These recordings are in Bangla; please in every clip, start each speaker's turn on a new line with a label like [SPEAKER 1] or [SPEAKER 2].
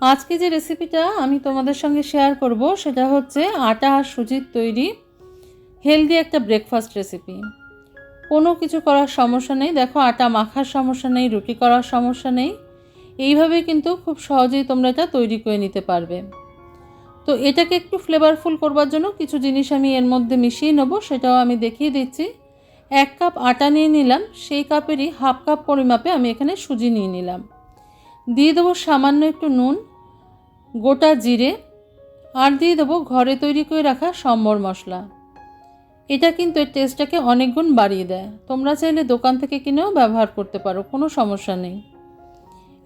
[SPEAKER 1] আজকে যে রেসিপিটা আমি তোমাদের সঙ্গে শেয়ার করব, সেটা হচ্ছে আটা আর সুজির তৈরি হেলদি একটা ব্রেকফাস্ট রেসিপি কোনো কিছু করার সমস্যা নেই। দেখো, আটা মাখার সমস্যা নেই, রুটি করার সমস্যা নেই। এইভাবেই কিন্তু খুব সহজেই তোমরা এটা তৈরি করে নিতে পারবে। তো এটাকে একটু ফ্লেভারফুল করবার জন্য কিছু জিনিস আমি এর মধ্যে মিশিয়ে নেব, সেটাও আমি দেখিয়ে দিচ্ছি। এক কাপ আটা নিয়ে নিলাম, সেই কাপেরই হাফ কাপ পরিমাপে আমি এখানে সুজি নিয়ে নিলাম। দিয়ে দেবো সামান্য একটু নুন, গোটা জিরে, আর দিয়ে দেবো ঘরে তৈরি করে রাখা সম্বর মশলা। এটা কিন্তু এর টেস্টটাকে অনেক গুণ বাড়িয়ে দেয়। তোমরা চাইলে দোকান থেকে কিনেও ব্যবহার করতে পারো, কোনো সমস্যা নেই।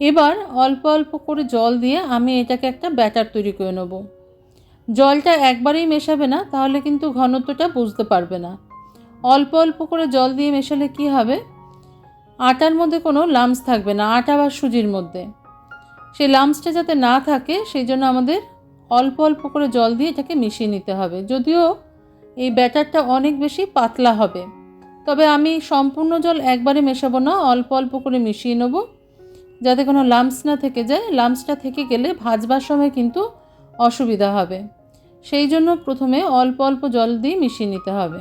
[SPEAKER 1] এবার অল্প অল্প করে জল দিয়ে আমি এটাকে একটা ব্যাটার তৈরি করে নেব। জলটা একবারেই মেশাবে না, তাহলে কিন্তু ঘনত্বটা বুঝতে পারবে না। অল্প অল্প করে জল দিয়ে মেশালে কি হবে? আটার মধ্যে কোনো লামস থাকবে না, আটা বা সুজির মধ্যে। সেই লামসটা যাতে না থাকে, সেই জন্য আমাদের অল্প অল্প করে জল দিয়ে এটাকে মিশিয়ে নিতে হবে। যদিও এই ব্যাটারটা অনেক বেশি পাতলা হবে। তবে আমি সম্পূর্ণ জল একবারে মেশাবো না, অল্প অল্প করে মিশিয়ে নেব। যাতে কোনো লামস না থেকে যায় লামসটা থেকে গেলে ভাজবার সময় কিন্তু অসুবিধা হবে। সেই জন্য প্রথমে অল্প অল্প জল দিয়ে মিশিয়ে নিতে হবে।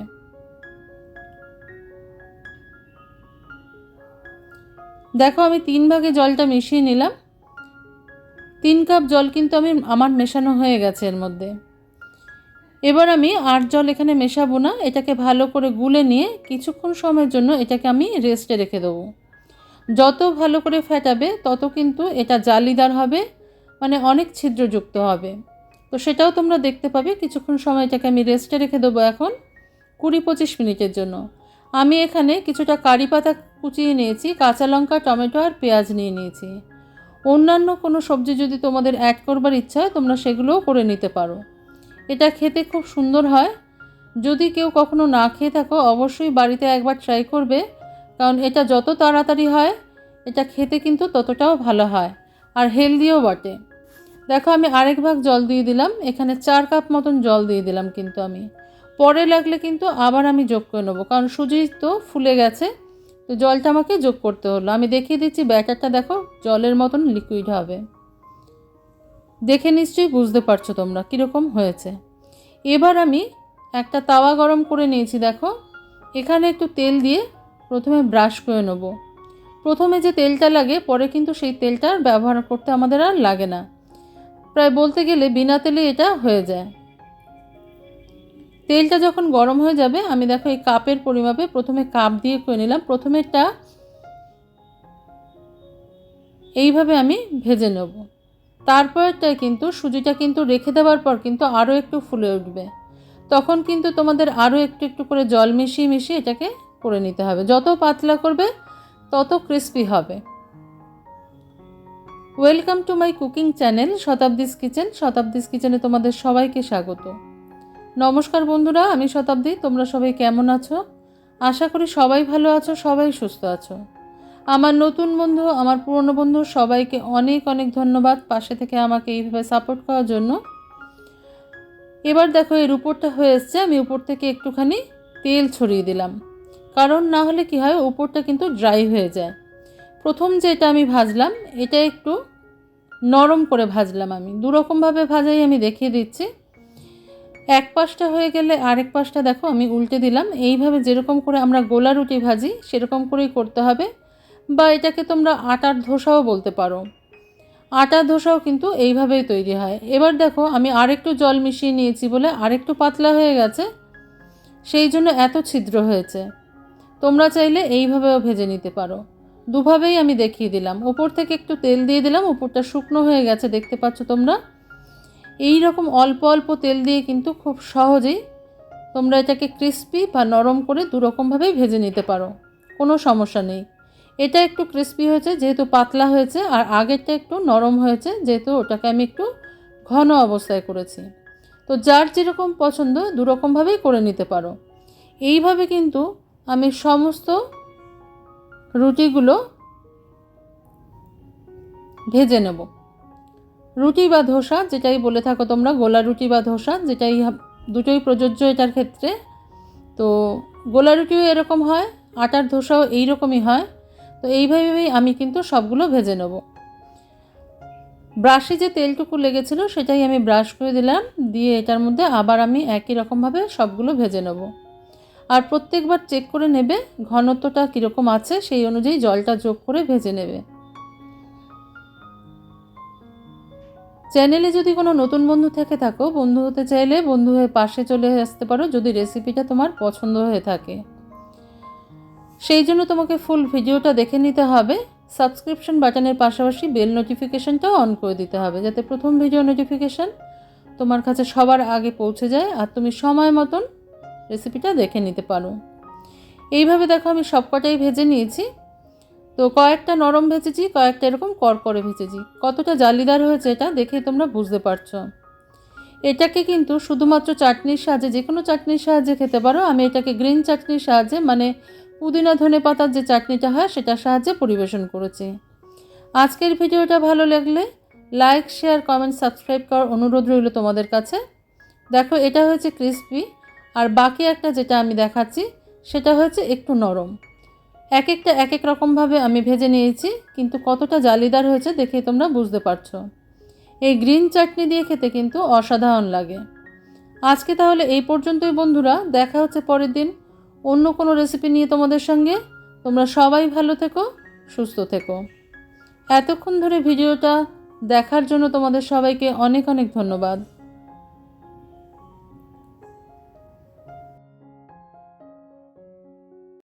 [SPEAKER 1] দেখো আমি তিন ভাগে জলটা মিশিয়ে নিলাম। তিন কাপ জল কিন্তু আমি, আমার মেশানো হয়ে গেছে এর মধ্যে। এবার আমি আর জল এখানে মেশাবো না, এটাকে ভালো করে গুলে নিয়ে কিছুক্ষণ সময়ের জন্য এটাকে আমি রেস্টে রেখে দেবো। যত ভালো করে ফেটাবে, তত কিন্তু এটা জালিদার হবে মানে অনেক ছিদ্রযুক্ত হবে। তো সেটাও তোমরা দেখতে পাবে, কিছুক্ষণ সময় এটাকে আমি রেস্টে রেখে দেবো এখন, কুড়ি পঁচিশ মিনিটের জন্য। আমি এখানে কিছুটা কারি পাতা কুচিয়ে নিয়েছি, কাঁচা লঙ্কা, টমেটো আর পেঁয়াজ নিয়ে নিয়েছি। অন্যান্য কোনো সবজি যদি তোমাদের অ্যাড করবার ইচ্ছা হয়, তোমরা সেগুলোও করে নিতে পারো। এটা খেতে খুব সুন্দর হয়। যদি কেউ কখনো না খেয়ে থাকো, অবশ্যই বাড়িতে একবার ট্রাই করবে। কারণ এটা যত তাড়াতাড়ি হয়, এটা খেতে কিন্তু ততটাও ভালো হয় আর হেলদিও বটে। দেখো, আমি আরেক ভাগ জল দিয়ে দিলাম। এখানে চার কাপ মতন জল দিয়ে দিলাম কিন্তু আমি। পরে লাগলে কিন্তু আবার আমি যোগ করে নেব, কারণ সুজি তো ফুলে গেছে। তো জলটা আমাকে যোগ করতে হলো। আমি দেখিয়ে দিচ্ছি ব্যাটারটা দেখো, জলের মতন লিকুইড হবে। দেখে নিশ্চয়ই বুঝতে পারছ তোমরা কীরকম হয়েছে। এবার আমি একটা তাওয়া গরম করে নিয়েছি, দেখো। এখানে একটু তেল দিয়ে প্রথমে ব্রাশ করে নেব। প্রথমে যে তেলটা লাগে, পরে কিন্তু সেই তেলটা ব্যবহার করতে আমাদের আর লাগে না। প্রায় বলতে গেলে বিনা তেলে এটা হয়ে যায়। তেলটা যখন গরম হয়ে যাবে, আমি দেখো এই কাপের পরিমাপে প্রথমে কাপ দিয়ে করে নিলাম। প্রথমেরটা এইভাবে আমি ভেজে নেব। তারপরটায় কিন্তু, সুজিটা কিন্তু রেখে দেওয়ার পর কিন্তু আরও একটু ফুলে উঠবে। তখন কিন্তু তোমাদের আরও একটু একটু করে জল মিশিয়ে মিশিয়ে এটাকে করে নিতে হবে। যত পাতলা করবে, তত ক্রিস্পি হবে। Welcome to my cooking channel Shatabdi's kitchen Shatabdi's কিচেনে তোমাদের সবাইকে স্বাগত। নমস্কার বন্ধুরা, আমি শতাব্দী। তোমরা সবাই কেমন আছো? আশা করি সবাই ভালো আছো, সবাই সুস্থ আছো। আমার নতুন বন্ধু, আমার পুরনো বন্ধু, সবাইকে অনেক অনেক ধন্যবাদ পাশে থেকে আমাকে এইভাবে সাপোর্ট করার জন্য। এবার দেখো এর উপরটা হয়ে এসছে, আমি উপর থেকে একটুখানি তেল ছড়িয়ে দিলাম। কারণ না হলে কি হয়, উপরটা কিন্তু ড্রাই হয়ে যায়। প্রথম যেটা আমি ভাজলাম, এটা একটু নরম করে ভাজলাম আমি। দুরকমভাবে ভাজাই আমি দেখিয়ে দিচ্ছি। এক পাশটা হয়ে গেলে আরেক পাশটা দেখো আমি উল্টে দিলাম। এইভাবে যেরকম করে আমরা গোলা রুটি ভাজি, সেরকম করেই করতে হবে। বা এটাকে তোমরা আটার ধোসাও বলতে পারো। আটার ধোসাও কিন্তু এইভাবেই তৈরি হয়। এবার দেখো আমি আরেকটু জল মিশিয়ে নিয়েছি বলে আরেকটু পাতলা হয়ে গেছে। সেই জন্য এত ছিদ্র হয়েছে। তোমরা চাইলে এইভাবেও ভেজে নিতে পারো। দুভাবেই আমি দেখিয়ে দিলাম। ওপর থেকে একটু তেল দিয়ে দিলাম। উপরটা শুকনো হয়ে গেছে, দেখতে পাচ্ছ তোমরা? এই রকম অল্প অল্প তেল দিয়ে কিন্তু খুব সহজেই তোমরা এটাকে ক্রিস্পি বা নরম করে দুরকমভাবেই ভেজে নিতে পারো। কোনো সমস্যা নেই। এটা একটু ক্রিস্পি হয়েছে, যেহেতু পাতলা হয়েছে, আর আগেরটা একটু নরম হয়েছে, যেহেতু ওটাকে আমি একটু ঘন অবস্থায় করেছি। তো যার যেরকম পছন্দ, দুরকমভাবেই করে নিতে পারো। এইভাবে কিন্তু আমি সমস্ত রুটিগুলো ভেজে নেব। রুটি বা ধোসা, যেটাই বলে থাকো তোমরা, গোলা রুটি বা ধোসা, যেটাই দুটোই প্রযোজ্য এটার ক্ষেত্রে। তো গোলা রুটিও এরকম হয়, আটার ধোসাও এই রকমই হয়। তো এইভাবেই আমি কিন্তু সবগুলো ভেজে নেব। ব্রাশে যে তেলটুকু লেগেছিল, সেটাই আমি ব্রাশ করে দিলাম, দিয়ে এটার মধ্যে আবার আমি একই রকমভাবে সবগুলো ভেজে নেব। আর প্রত্যেকবার চেক করে নেবে ঘনত্বটা কীরকম আছে, সেই অনুযায়ী জলটা যোগ করে ভেজে নেবে। চ্যানেলে যদি কোনো নতুন বন্ধু থেকে থাকো, বন্ধু হতে চাইলে বন্ধু হয়ে পাশে চলে আসতে পারো যদি রেসিপিটা তোমার পছন্দ হয়ে থাকে। সেই জন্য তোমাকে ফুল ভিডিওটা দেখে নিতে হবে। সাবস্ক্রিপশন বাটনের পাশাপাশি বেল নোটিফিকেশানটাও অন করে দিতে হবে যাতে প্রথম ভিডিও নোটিফিকেশান তোমার কাছে সবার আগে পৌঁছে যায় আর তুমি সময় মতন রেসিপিটা দেখে নিতে পারো। এইভাবে দেখো আমি সবকটাই ভেজে নিয়েছি। তো কয়েকটা নরম ভেজেছি, কয়েকটা এরকম করকরে ভেজেছি। কতটা জালিদার হয়েছে এটা দেখে তোমরা বুঝতে পারছ। এটাকে কিন্তু শুধুমাত্র চাটনির সাহায্যে যে কোনো চাটনির সাহায্যে খেতে পারো। আমি এটাকে গ্রিন চাটনির সাহায্যে মানে পুদিনা ধনে পাতার যে চাটনিটা হয়, সেটার সাহায্যে পরিবেশন করেছি। আজকের ভিডিওটা ভালো লাগলে লাইক, শেয়ার, কমেন্ট, সাবস্ক্রাইব করার অনুরোধ রইল তোমাদের কাছে। দেখো, এটা হয়েছে ক্রিসপি, আর বাকি একটা যেটা আমি দেখাচ্ছি, সেটা হয়েছে একটু নরম। এক একটা এক এক রকমভাবে আমি ভেজে নিয়েছি, কিন্তু কতটা জালিদার হয়েছে দেখে তোমরা বুঝতে পারছ। এই গ্রিন চাটনি দিয়ে খেতে কিন্তু অসাধারণ লাগে। আজকে তাহলে এই পর্যন্তই বন্ধুরা, দেখা হচ্ছে পরের দিন অন্য কোনো রেসিপি নিয়ে তোমাদের সঙ্গে। তোমরা সবাই ভালো থেকো, সুস্থ থেকো। এতক্ষণ ধরে ভিডিওটা দেখার জন্য তোমাদের সবাইকে অনেক অনেক ধন্যবাদ।